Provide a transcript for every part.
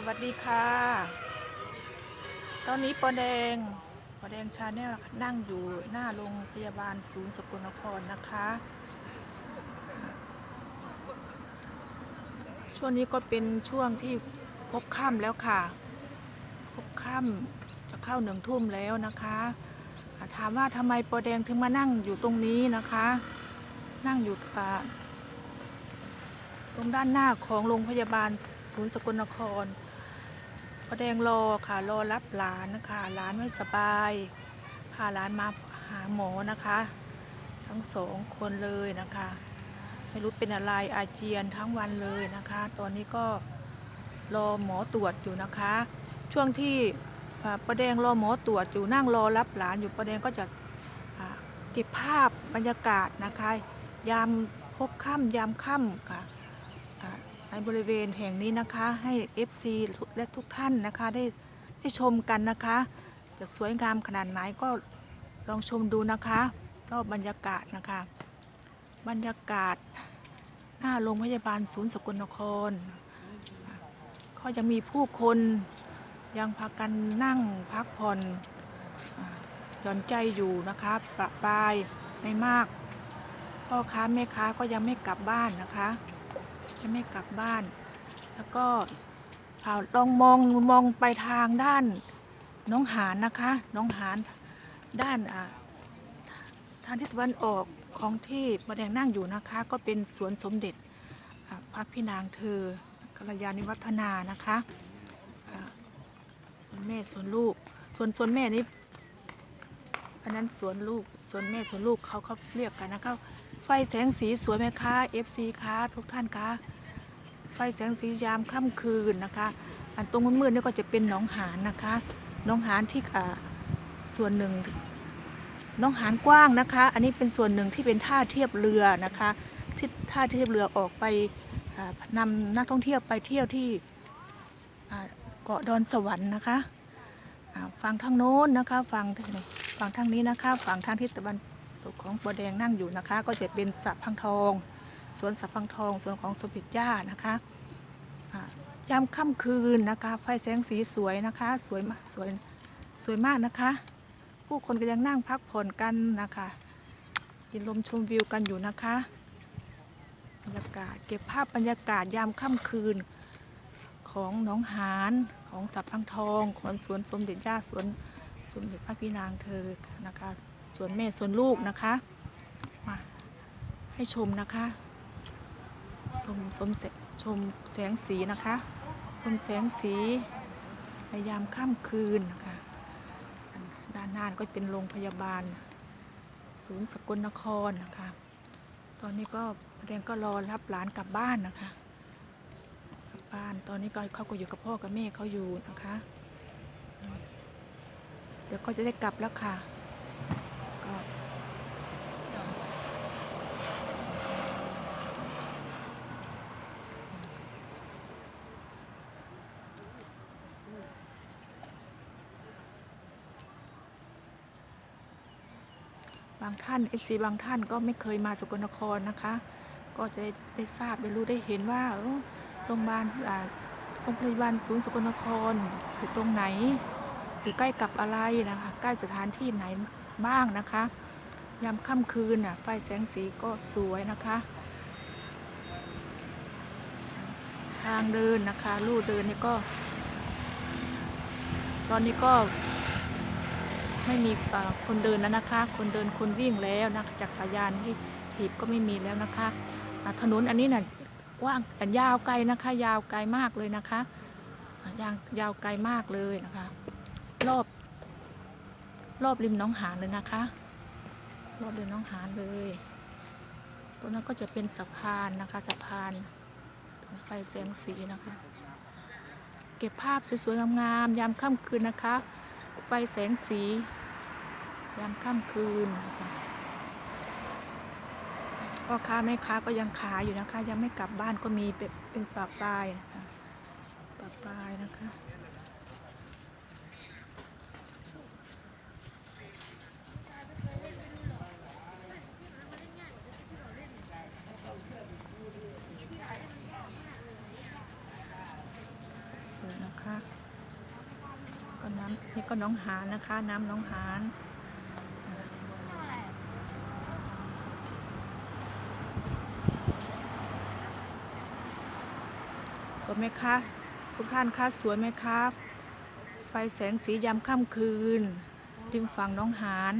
สวัสดีค่ะ ตอนนี้ปอแดงปอแดงชาแนลนั่งอยู่หน้าโรงพยาบาลศูนย์สกลนครนะคะ ช่วงนี้ก็เป็นช่วงที่พบค่ำแล้วค่ะพบค่ำจะเข้าหนึ่งทุ่มแล้วนะคะ ถามว่าทำไมปอแดงถึงมานั่งอยู่ตรงนี้นะคะ นั่งอยู่ตรงด้านหน้าของโรงพยาบาลศูนย์สกลนคร พอแดงรอค่ะรอรับหลานนะคะหลานไม่สบายพาหลานมาหาหมอนะคะ ทั้งสองคนเลยนะคะ ไม่รู้เป็นอะไรอาเจียนทั้งวันเลยนะคะ ตอนนี้ก็รอหมอตรวจอยู่นะคะ ช่วงที่อ่าประแดงรอหมอตรวจอยู่นั่งรอรับหลานอยู่ประแดงก็จะอ่าเก็บภาพบรรยากาศนะคะ ยามพบค่ำยามค่ำค่ะ ในบริเวณแห่งนี้นะคะให้ FC และทุกท่านนะคะได้ได้ชมกันนะคะ จะสวยงามขนาดไหนก็ลองชมดูนะคะรอบบรรยากาศนะคะ บรรยากาศหน้าโรงพยาบาลศูนย์สกลนครก็ยังมีผู้คนยังพากันนั่งพักผ่อนหย่อนใจอยู่นะคะประปายไม่มากพ่อค้าแม่ค้าก็ยังไม่กลับบ้านนะคะ จะไม่กลับบ้าน แล้วก็อ่าลองมองมองไปทางด้านน้องหานนะคะน้องหานด้านอ่าทางทิศตะวันออกของที่ประแดงนั่งอยู่นะคะ ก็เป็นสวนสมเด็จพระพี่นางเธอกัลยาณิวัฒนานะคะส่วนแม่ส่วนลูกส่วนส่วนแม่นี่อันนั้นสวนลูกส่วนแม่ส่วนลูกเขาเขาเรียกกันนะคะ ไฟแสงสีสวยไหมคะ FC คะทุกท่านคะไฟแสงสียามค่ำคืนนะคะ อันตรงมืดๆนี่ก็จะเป็นหนองหานนะคะหนองหานที่อ่าส่วนหนึ่งหนองหานกว้างนะคะ อันนี้เป็นส่วนหนึ่งที่เป็นท่าเทียบเรือนะคะที่ท่าเทียบเรือออกไปอ่านำนักท่องเที่ยวไปเที่ยวที่เกาะดอนสวรรค์นะคะฝั่งทางโน้นนะคะฝั่งฝั่งทางนี้นะคะฝั่งทางทิศตะวัน ตกของบัวแดงนั่งอยู่นะคะ ก็จะเป็นสับพังทอง สวนสับพังทองสวนของสมเด็จย่านะคะยามค่ำคืนนะคะ ไฟแสงสีสวยนะคะ สวยมากสวยสวยมากนะคะ ผู้คนก็ยังนั่งพักผ่อนกันนะคะกินลมชมวิวกันอยู่นะคะบรรยากาศเก็บภาพบรรยากาศยามค่ำคืนของหนองหานของสับพังทองของสวนสมเด็จย่าสวนสมเด็จพระพี่นางเธอนะคะ ส่วนแม่ส่วนลูกนะคะมาให้ชมนะคะ ชมชมแสชมแสงสีนะคะ ชมแสงสีในยามค่ำคืนนะคะด้านหน้าก็เป็นโรงพยาบาล ศูนย์สกลนครนะคะ ตอนนี้ก็เรียนก็รอรับหลานกลับบ้านนะคะกลับบ้านตอนนี้ก็เขาก็อยู่กับพ่อกับแม่เขาอยู่นะคะ เดี๋ยวก็จะได้กลับแล้วค่ะ บางท่านเอซีบางท่านก็ไม่เคยมาสกลนครนะคะ ก็จะได้ได้ทราบได้รู้ได้เห็นว่าโรงพยาบาลอ่าโรงพยาบาลศูนย์สกลนครอยู่ตรงไหนอยู่ใกล้กับอะไรนะคะ ใกล้สถานที่ไหน บ้างนะคะยามค่ำคืนน่ะไฟแสงสีก็สวยนะคะ ทางเดินนะคะลู่เดินนี่ก็ ตอนนี้ก็ไม่มีคนเดินแล้วนะคะ คนเดินคนวิ่งแล้วนะจักรยานที่ถีบก็ไม่มีแล้วนะคะ ถนนอันนี้น่ะกว้างแต่ยาวไกลนะคะ ยาวไกลมากเลยนะคะยางยาวไกลมากเลยนะคะ รอบ รอบริมน้องหานเลยนะคะ รอบริมน้องหานเลยตรงนั้นก็จะเป็นสะพานนะคะสะพานไฟแสงสีนะคะ เก็บภาพสวยๆงามๆยามค่ำคืนนะคะ ไฟแสงสี ยามค่ำคืนนะคะพ่อค้าแม่ค้าก็ยังขายอยู่นะคะ ยังไม่กลับบ้านก็มีเป็นปลาปลายนะคะปลาปลายนะคะ นะคะก็ นี่ก็น้องหานนะคะ น้ำน้องหานสวยไหมคะทุกท่านคะสวยไหมคะไฟแสงสียามค่ำคืน ริมฝั่งน้องหาน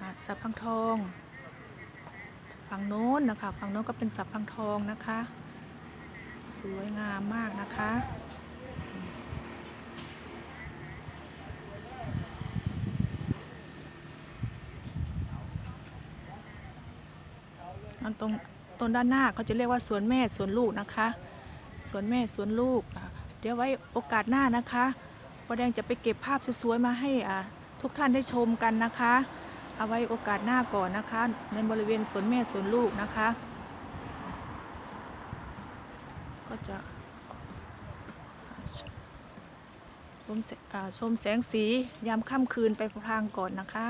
หาดสับพังทอง ฝั่งโน้นนะคะ ฝั่งโน้นก็เป็นสับพังทองนะคะ สวยงามมากนะคะ ตรงตรงด้านหน้าเขาจะเรียกว่าสวนแม่สวนลูกนะคะ สวนแม่สวนลูก เดี๋ยวไว้โอกาสหน้านะคะป้าแดงจะไปเก็บภาพสวยๆมาให้ทุกท่านได้ชมกันนะคะ เอาไว้โอกาสหน้าก่อนนะคะ ในบริเวณสวนแม่สวนลูกนะคะ ก็จะชมแสอ่าชมแสงสียามค่ำคืนไปพลางก่อนนะคะ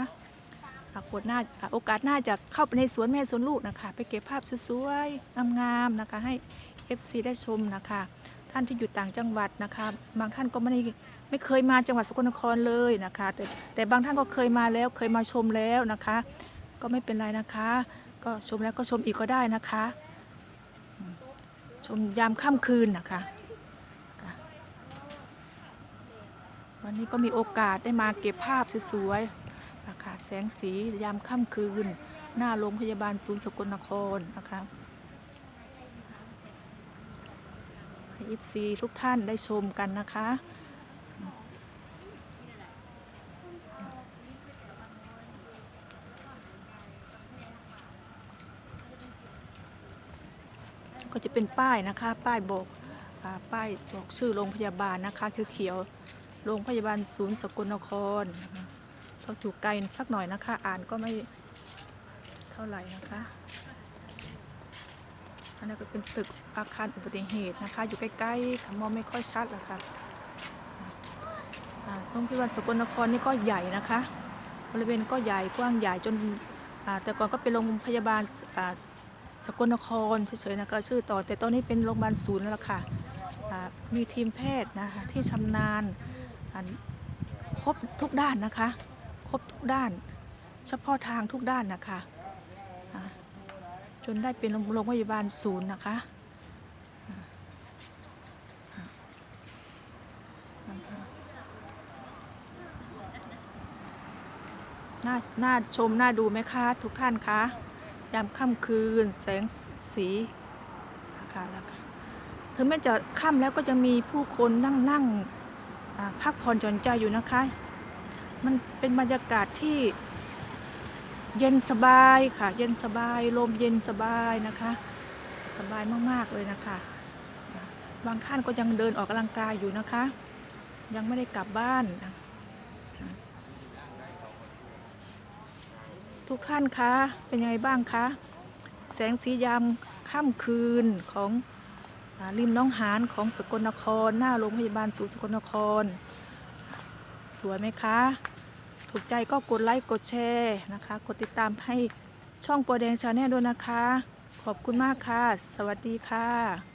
ปรากฏหน้าโอกาสหน้าจะเข้าไปในสวนแม่สวนลูกนะคะ ไปเก็บภาพสวยๆงามๆนะคะ ให้ FC ได้ชมนะคะ ท่านที่อยู่ต่างจังหวัดนะคะ บางท่านก็ไม่ได้ไม่เคยมาจังหวัดสกลนครเลยนะคะ แต่แต่บางท่านก็เคยมาแล้วเคยมาชมแล้วนะคะ ก็ไม่เป็นไรนะคะ ก็ชมแล้วก็ชมอีกก็ได้นะคะ ชมยามค่ำคืนนะคะวันนี้ก็มีโอกาสได้มาเก็บภาพสวย แสงสียามค่ำคืน หน้าโรงพยาบาลศูนย์สกลนครนะคะให้ FC ทุกท่านได้ชมกันนะคะ ก็จะเป็นป้ายนะคะ ป้ายบอกอป้ายบอกชื่อโรงพยาบาลนะคะคือเขียวโรงพยาบาลศูนย์สกลนคร นะคะต้อยู่ไกลสักหน่อยนะคะ อ่านก็ไม่เท่าไหร่นะคะ อันนี้นก็เป็นตึกอาคารอุบัติเหตุนะคะ อยู่ใกล้ๆค่ะมองไม่ค่อยชัดหรอกค่ะอ่าโรงพยาบาลสกลนครนี่ก็ใหญ่นะคะ บริเวณก็ใหญ่กว้างใหญ่จนแต่ก่อนก็เป็นโรงพยาบาลสกลนครเฉยๆนะก็ชื่อต่อ แต่ตอนนี้เป็นโรงพยาบาลศูนย์แล้วค่ะ มีทีมแพทย์นะคะที่ชำนาญครบทุกด้านนะคะ ครบทุกด้าน เฉพาะทางทุกด้านนะคะ จนได้เป็นโรงพยาบาลศูนย์นะคะน่าน่าชม น่าดูไหมคะ ทุกท่านคะ ยามค่ำคืนแสงสีนะคะแล้วค่ะถึงแม้จะค่ำแล้วก็จะมีผู้คนนั่งนั่งพักผ่อนหย่อนใจอยู่นะคะ มันเป็นบรรยากาศที่เย็นสบายค่ะ เย็นสบาย ลมเย็นสบายนะคะ สบายมากๆเลยนะคะ บางท่านก็ยังเดินออกกำลังกายอยู่นะคะ ยังไม่ได้กลับบ้าน ทุกท่านคะ เป็นยังไงบ้างคะ แสงสียามค่ำคืนของอริมน้องหานของสกลนคร หน้าโรงพยาบาลศูนย์สกลนคร สวยไหมคะ ถูกใจก็กดไลค์กดแชร์นะคะ กดติดตามให้ช่องปัวแดงชาแนลด้วยนะคะ ขอบคุณมากค่ะ สวัสดีค่ะ